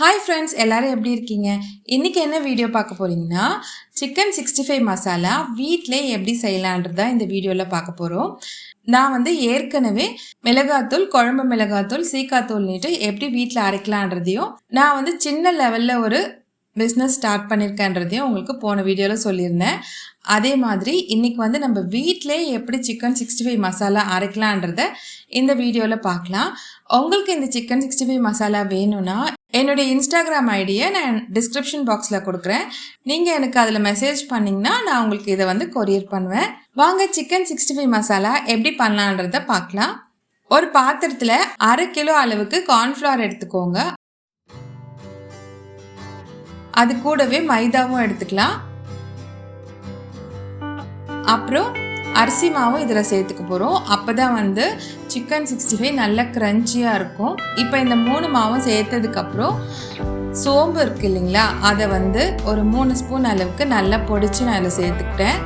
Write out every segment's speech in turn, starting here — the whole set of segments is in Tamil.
ஹாய் ஃப்ரெண்ட்ஸ் எல்லாரும் எப்படி இருக்கீங்க? இன்றைக்கி என்ன வீடியோ பார்க்க போகிறீங்கன்னா சிக்கன் சிக்ஸ்டி ஃபைவ் மசாலா வீட்டிலே எப்படி செய்யலான்றதா இந்த வீடியோவில் பார்க்க போகிறோம் நான் வந்து ஏற்கனவே மிளகாத்தூள் குழம்பு மிளகாத்தூள் சீக்காத்தூள்னிட்டு எப்படி வீட்டில் அரைக்கலான்றதையும் நான் வந்து சின்ன லெவலில் ஒரு பிஸ்னஸ் ஸ்டார்ட் பண்ணியிருக்கேன்றதையும் உங்களுக்கு போன வீடியோவில் சொல்லியிருந்தேன். அதே மாதிரி இன்றைக்கி வந்து நம்ம வீட்டிலே எப்படி சிக்கன் சிக்ஸ்டி ஃபைவ் மசாலா அரைக்கலான்றத இந்த வீடியோவில் பார்க்கலாம். உங்களுக்கு இந்த சிக்கன் சிக்ஸ்டி ஃபைவ் மசாலா வேணும்னா என்னுடைய இன்ஸ்டாகிராம் ஐடியை நான் டிஸ்கிரிப்ஷன் பாக்ஸில் கொடுக்குறேன். நீங்கள் எனக்கு அதில் மெசேஜ் பண்ணிங்கன்னா நான் உங்களுக்கு இதை வந்து கொரியர் பண்ணுவேன். வாங்க சிக்கன் சிக்ஸ்டி ஃபைவ் மசாலா எப்படி பண்ணலான்றத பார்க்கலாம். ஒரு பாத்திரத்தில் அரை கிலோ அளவுக்கு கார்ன்ஃப்ளவர் எடுத்துக்கோங்க. அது கூடவே மைதாவும் எடுத்துக்கலாம். அப்புறம் அரிசி மாவும் இதில் சேர்த்துக்க போகிறோம். அப்போ தான் வந்து சிக்கன் சிக்ஸ்டி ஃபைவ் நல்ல க்ரன்ச்சியாக இருக்கும். இப்போ இந்த மூணு மாவும் சேர்த்ததுக்கப்புறம் சோம்பு இருக்கு இல்லைங்களா அதை வந்து ஒரு மூணு ஸ்பூன் அளவுக்கு நல்லா பொடிச்சு நான் இதில் சேர்த்துக்கிட்டேன்.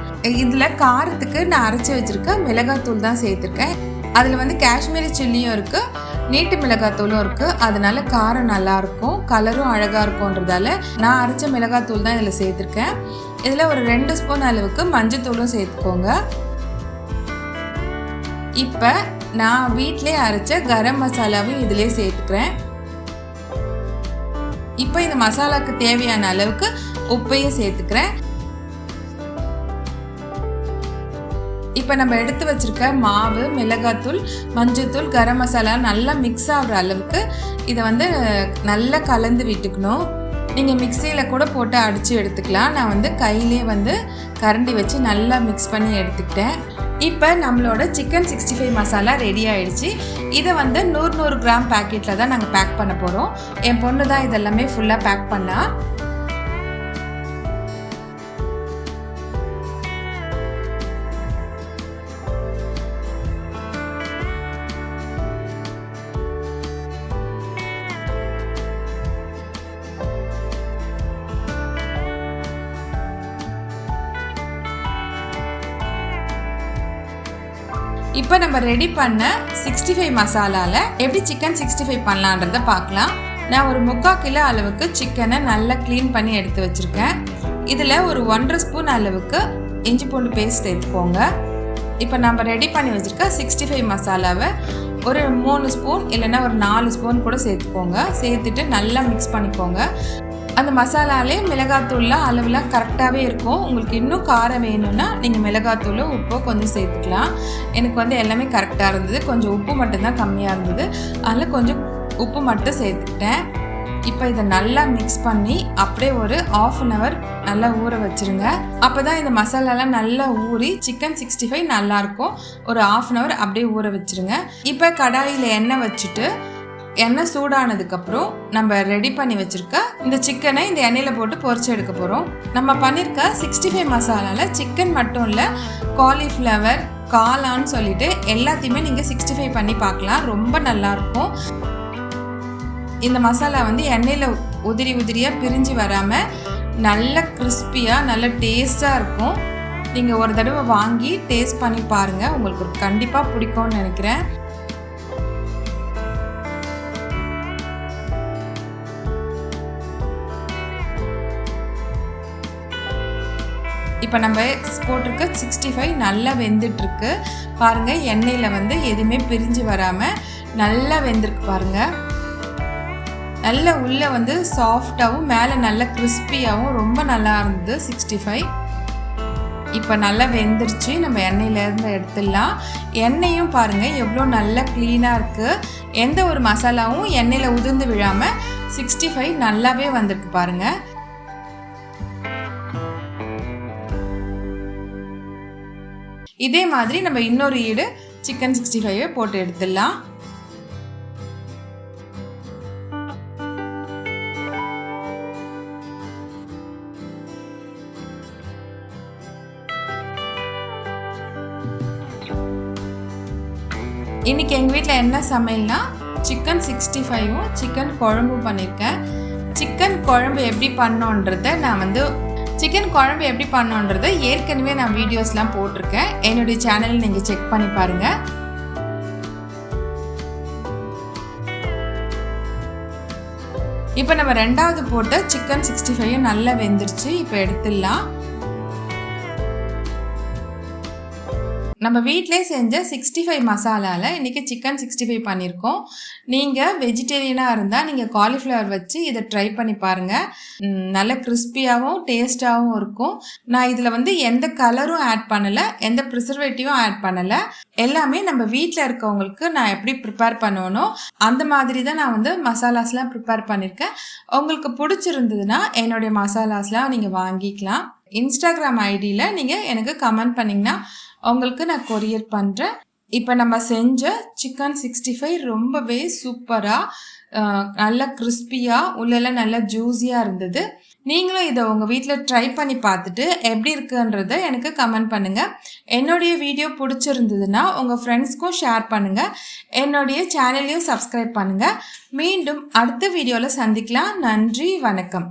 இதில் காரத்துக்கு நான் அரைச்சி வச்சுருக்க மிளகாத்தூள் தான் சேர்த்துருக்கேன். அதில் வந்து காஷ்மீரி சில்லியும் இருக்குது நீட்டு மிளகாத்தூளும் இருக்குது அதனால காரம் நல்லாயிருக்கும் கலரும் அழகாக இருக்கும்ன்றதால நான் அரைச்ச மிளகாத்தூள் தான் இதில் சேர்த்துருக்கேன். இதில் ஒரு ரெண்டு ஸ்பூன் அளவுக்கு மஞ்சத்தூளும் சேர்த்துக்கோங்க. இப்போ நான் வீட்டிலே அரைச்ச கரம் மசாலாவும் இதிலே சேர்த்துக்கிறேன். இப்போ இந்த மசாலாவுக்கு தேவையான அளவுக்கு உப்பையும் சேர்த்துக்கிறேன். இப்போ நம்ம எடுத்து வச்சிருக்க மாவு மிளகாத்தூள் மஞ்சத்தூள் கரம் மசாலா நல்லா மிக்ஸ் ஆகிற அளவுக்கு இதை வந்து நல்லா கலந்து விட்டுக்கணும். நீங்கள் மிக்சியில் கூட போட்டு அடித்து எடுத்துக்கலாம். நான் வந்து கையிலே வந்து கரண்டி வச்சு நல்லா மிக்ஸ் பண்ணி எடுத்துக்கிட்டேன். இப்போ நம்மளோட chicken sixty five masala ready ஆயிடுச்சு. இதை வந்து நூறு நூறு கிராம் பேக்கெட்டில் தான் நாங்கள் பேக் பண்ண போகிறோம் என் பொண்ணு தான் இதெல்லாமே ஃபுல்லாக பேக் பண்ணால் இப்போ நம்ம ரெடி பண்ண சிக்ஸ்டி ஃபைவ் மசாலாவில் எப்படி சிக்கன் சிக்ஸ்டி ஃபைவ் பண்ணலான்றத பார்க்கலாம். நான் ஒரு முக்கால் கிலோ அளவுக்கு சிக்கனை நல்லா க்ளீன் பண்ணி எடுத்து வச்சுருக்கேன். இதில் ஒரு ஒன்றரை ஸ்பூன் அளவுக்கு இஞ்சி பூண்டு பேஸ்ட் எடுத்துக்கோங்க. இப்போ நம்ம ரெடி பண்ணி வச்சுருக்க சிக்ஸ்டி ஃபைவ் மசாலாவை ஒரு மூணு ஸ்பூன் இல்லைன்னா ஒரு நாலு ஸ்பூன் கூட சேர்த்துக்கோங்க. சேர்த்துட்டு நல்லா மிக்ஸ் பண்ணிக்கோங்க. அந்த மசாலாலே மிளகாத்தூள்லாம் அளவுலாம் கரெக்டாகவே இருக்கும். உங்களுக்கு இன்னும் காரம் வேணும்னா நீங்கள் மிளகாத்தூளும் உப்போ கொஞ்சம் சேர்த்துக்கலாம். எனக்கு வந்து எல்லாமே கரெக்டாக இருந்தது. கொஞ்சம் உப்பு மட்டும்தான் கம்மியாக இருந்தது. அதில் கொஞ்சம் உப்பு மட்டும் சேர்த்துக்கிட்டேன். இப்போ இதை நல்லா மிக்ஸ் பண்ணி அப்படியே ஒரு ஆஃப் அன் ஹவர் நல்லா ஊற வச்சுருங்க. அப்போ தான் இந்த மசாலாலாம் நல்லா ஊறி சிக்கன் சிக்ஸ்டி ஃபைவ் நல்லாயிருக்கும் ஒரு ஆஃப் அன் ஹவர் அப்படியே ஊற வச்சுருங்க. இப்போ கடாயில் எண்ணெய் வச்சுட்டு எண்ணெய் சூடானதுக்கப்புறம் நம்ம ரெடி பண்ணி வச்சுருக்க இந்த சிக்கனை இந்த எண்ணெயில் போட்டு பொறிச்சு எடுக்க போகிறோம் நம்ம பண்ணியிருக்க சிக்ஸ்டி ஃபைவ் மசாலாவில் சிக்கன் மட்டும் இல்லை காலிஃப்ளவர் காளான்னு சொல்லிட்டு எல்லாத்தையுமே நீங்கள் சிக்ஸ்டி ஃபைவ் பண்ணி பார்க்கலாம். ரொம்ப நல்லாயிருக்கும் இந்த மசாலா வந்து எண்ணெயில் உதிரி உதிரியாக பிரிஞ்சு வராமல் நல்ல கிறிஸ்பியாக நல்ல டேஸ்ட்டாக இருக்கும். நீங்கள் ஒரு தடவை வாங்கி டேஸ்ட் பண்ணி பாருங்கள் உங்களுக்கு கண்டிப்பாக பிடிக்கும்னு நினைக்கிறேன். இப்போ நம்ம போட்டிருக்க சிக்ஸ்டி ஃபைவ் நல்லா வெந்துட்டுருக்கு. பாருங்கள் எண்ணெயில் வந்து எதுவுமே பிரிஞ்சு வராமல் நல்லா வெந்திருக்கு பாருங்கள் நல்ல உள்ளே வந்து சாஃப்டாகவும் மேலே நல்ல கிறிஸ்பியாகவும் ரொம்ப நல்லா இருந்தது சிக்ஸ்டி ஃபைவ் இப்போ நல்லா வெந்துருச்சு. நம்ம எண்ணெயிலேருந்து எடுத்துடலாம். எண்ணெயும் பாருங்கள் எவ்வளோ நல்லா க்ளீனாக இருக்குது எந்த ஒரு மசாலாவும் எண்ணெயில் உதிர்ந்து விழாமல் சிக்ஸ்டி ஃபைவ் நல்லாவே வந்திருக்கு பாருங்கள் இதே மாதிரி நம்ம இன்னொரு ஈடு சிக்கன் சிக்ஸ்டி ஃபைவை போட்டு எடுத்துடலாம். இன்னைக்கு எங்கள் வீட்டில் என்ன சமையல்னா சிக்கன் சிக்ஸ்டி ஃபைவும் சிக்கன் குழம்பும் பண்ணியிருக்கேன் சிக்கன் குழம்பு எப்படி பண்ணோன்றத நான் வந்து சிக்கன் குழம்பு எப்படி பண்ணோன்றது ஏற்கனவே நான் வீடியோஸ்லாம் போட்டிருக்கேன். என்னுடைய சேனலில் நீங்கள் செக் பண்ணி பாருங்கள் இப்போ நம்ம ரெண்டாவது போட்ட சிக்கன் சிக்ஸ்டி ஃபைவும் நல்லா வெந்துருச்சு. இப்போ எடுத்துடலாம். நம்ம வீட்டிலே செஞ்ச சிக்ஸ்டி ஃபைவ் மசாலாவில் இன்றைக்கி சிக்கன் சிக்ஸ்டி ஃபைவ் பண்ணியிருக்கோம் நீங்கள் வெஜிடேரியனாக இருந்தால் நீங்கள் காலிஃப்ளவர் வச்சு இதை ட்ரை பண்ணி பாருங்கள் நல்ல கிறிஸ்பியாகவும் டேஸ்ட்டாகவும் இருக்கும். நான் இதில் வந்து எந்த கலரும் ஆட் பண்ணலை எந்த ப்ரிசர்வேட்டிவும் ஆட் பண்ணலை. எல்லாமே நம்ம வீட்டில் இருக்கவங்களுக்கு நான் எப்படி ப்ரிப்பேர் பண்ணணும் அந்த மாதிரி தான் நான் வந்து மசாலாஸ்லாம் ப்ரிப்பேர் பண்ணியிருக்கேன் உங்களுக்கு பிடிச்சிருந்ததுன்னா என்னுடைய மசாலாஸ்லாம் நீங்கள் வாங்கிக்கலாம். இன்ஸ்டாகிராம் ஐடியில் நீங்கள் எனக்கு கமெண்ட் பண்ணிங்கன்னா உங்களுக்கு நான் கொரியர் பண்ணுறேன் இப்போ நம்ம செஞ்ச சிக்கன் சிக்ஸ்டி ஃபைவ் ரொம்பவே சூப்பராக நல்லா கிறிஸ்பியாக உள்ளெல்லாம் நல்லா ஜூஸியாக இருந்தது. நீங்களும் இதை உங்கள் வீட்டில் ட்ரை பண்ணி பார்த்துட்டு எப்படி இருக்குன்றத எனக்கு கமெண்ட் பண்ணுங்கள் என்னுடைய வீடியோ பிடிச்சிருந்ததுன்னா உங்கள் ஃப்ரெண்ட்ஸ்க்கும் ஷேர் பண்ணுங்கள் என்னுடைய சேனலையும் சப்ஸ்கிரைப் பண்ணுங்கள் மீண்டும் அடுத்த வீடியோவில் சந்திக்கலாம். நன்றி வணக்கம்.